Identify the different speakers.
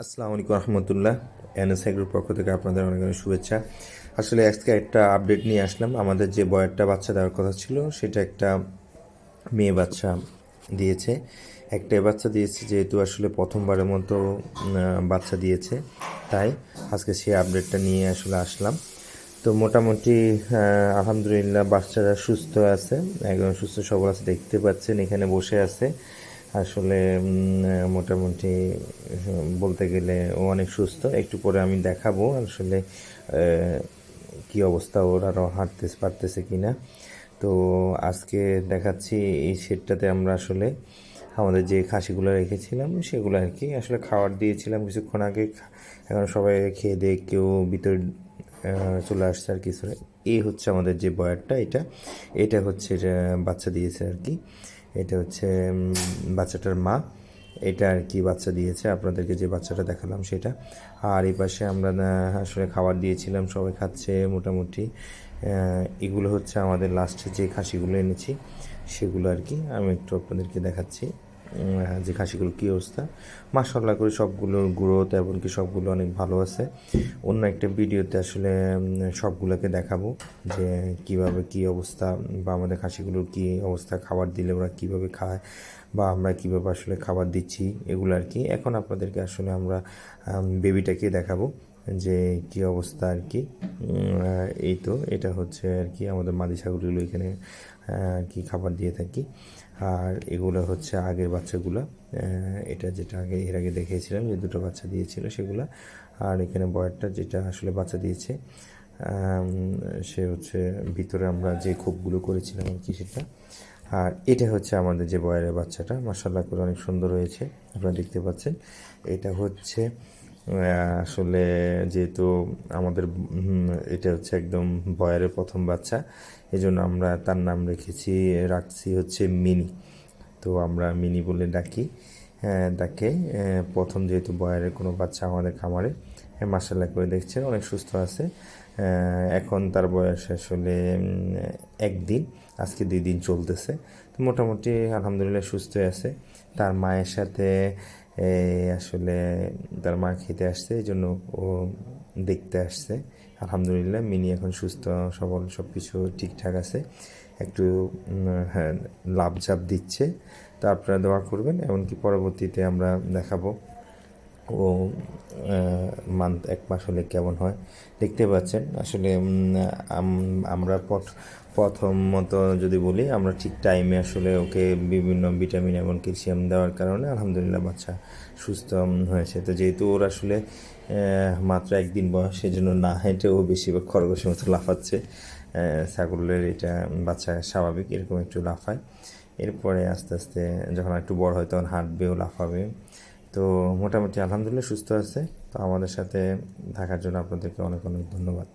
Speaker 1: আসসালামু আলাইকুম রহমতুল্লাহ এনএস এগ্রোর পক্ষ থেকে আপনাদের অনেক অনেক শুভেচ্ছা। আসলে আজকে একটা আপডেট নিয়ে আসলাম। আমাদের যে বয়ারটা বাচ্চা দেওয়ার কথা ছিল, সেটা একটা মেয়ে বাচ্চা দিয়েছে। একটা বাচ্চা দিয়েছে যেহেতু আসলে প্রথমবারের মতো বাচ্চা দিয়েছে। তাই আজকে সেই আপডেটটা নিয়ে আসলে আসলাম। তো মোটামুটি আলহামদুলিল্লাহ বাচ্চারা সুস্থ আছে, একদম সুস্থ সবল আছে, দেখতে পাচ্ছেন, এখানে বসে আছে। আসলে মোটামুটি বলতে গেলে ও অনেক সুস্থ। একটু পরে আমি দেখাবো আসলে কি অবস্থা ওর আরও হাঁটতে পারতেছে কি না তো আজকে দেখাচ্ছি এই শেডটাতে আমরা আসলে আমাদের যে খাসিগুলো রেখেছিলাম, সেগুলো আর কি আসলে খাবার দিয়েছিলাম কিছুক্ষণ আগে। এখন সবাই খেয়ে দিয়ে কেউ ভিতরে চলে আসছে আর কিছু এই হচ্ছে আমাদের যে বয়ারটা, এটা। এটা হচ্ছে বাচ্চা দিয়েছে আর কি। এটা হচ্ছে বাচ্চাটার মা। এটা আর কি বাচ্চা দিয়েছে, আপনাদেরকে যে বাচ্চাটা দেখালাম সেটা। আর এই পাশে আমরা আসলে খাবার দিয়েছিলাম, সবাই খাচ্ছে মোটামুটি। এগুলো হচ্ছে আমাদের লাস্টে যে খাসিগুলো এনেছি, সেগুলো আর কি আমি একটু আপনাদেরকে দেখাচ্ছি। যে খাসিগুলো কী অবস্থা? মাসাল্লাহ করে সবগুলোর গ্রোথ এমনকি সবগুলো অনেক ভালো আছে। অন্য একটা ভিডিওতে আসলে সবগুলোকে দেখাবো যে কীভাবে কি অবস্থা বা আমাদের খাসিগুলোর কি অবস্থা, খাবার দিলে ওরা কীভাবে খায় বা আমরা কীভাবে আসলে খাবার দিচ্ছি, এগুলো আর কি। এখন আপনাদেরকে আসলে আমরা বেবিটাকে দেখাবো। যে কি অবস্থা আর কি? এই তো, এটা হচ্ছে আর কি আমাদের মাদি ছাগলগুলো এখানে আর কি খাবার দিয়ে থাকি। আর এগুলো হচ্ছে আগের বাচ্চাগুলো এটা যেটা আগে, এর আগে দেখিয়েছিলাম যে দুটো বাচ্চা দিয়েছিল সেগুলো। আর এখানে বয়ারটা যেটা আসলে বাচ্চা দিয়েছে সে হচ্ছে ভিতরে আমরা যে খোপগুলো করেছিলাম আর কি সেটা। আর এটা হচ্ছে আমাদের যে বয়ারের বাচ্চাটা মাসাল্লাহ করে অনেক সুন্দর হয়েছে, আপনারা দেখতে পাচ্ছেন। এটা হচ্ছে আসলে যেহেতু আমাদের এটা হচ্ছে একদম বয়ারের প্রথম বাচ্চা এই জন্য আমরা তার নাম রেখেছি রাখছি হচ্ছে মিনি। তো আমরা মিনি বলে ডাকি হ্যাঁ, ডাকে প্রথম যেহেতু বয়ারের কোনো বাচ্চা আমাদের খামারে মাসাল্লাহ করে দেখছেন অনেক সুস্থ আছে। এখন তার বয়স আসলে একদিন আজকে দুই দিন চলতেছে। তো মোটামুটি আলহামদুলিল্লাহ সুস্থ আছে। তার মায়ের সাথে আসলে তার মা খেতে আসছে, এই জন্য ও দেখতে আসছে। আলহামদুলিল্লাহ, মিনি এখন সুস্থ, সবল সব কিছু ঠিকঠাক আছে। একটু হ্যাঁ লাভ দিচ্ছে। তা আপনারা দোয়া করবেন, এমনকি পরবর্তীতে আমরা দেখাবো। মান্থ এক মাস হলে কেমন হয়? দেখতে পাচ্ছেন, আসলে আমরা প্রথমত যদি বলি, আমরা ঠিক টাইমে আসলে ওকে বিভিন্ন ভিটামিন এবং ক্যালসিয়াম দেওয়ার কারণে আলহামদুলিল্লাহ বাচ্চা সুস্থ হয়েছে। তো যেহেতু ওর আসলে মাত্র একদিন বয়স, সেজন্য না হেঁটেও বেশিরভাগ খরগোশের মতো লাফাচ্ছে। ছাগলের এটা বাচ্চা স্বাভাবিক, এরকম একটু লাফায়। এরপরে আস্তে আস্তে যখন একটু বড় হয়, তখন হাঁটবেও, লাফাবে। তো মোটামুটি আলহামদুলিল্লাহ সুস্থ আছে। তো আমাদের সাথে থাকার জন্য আপনাদেরকে অনেক অনেক ধন্যবাদ।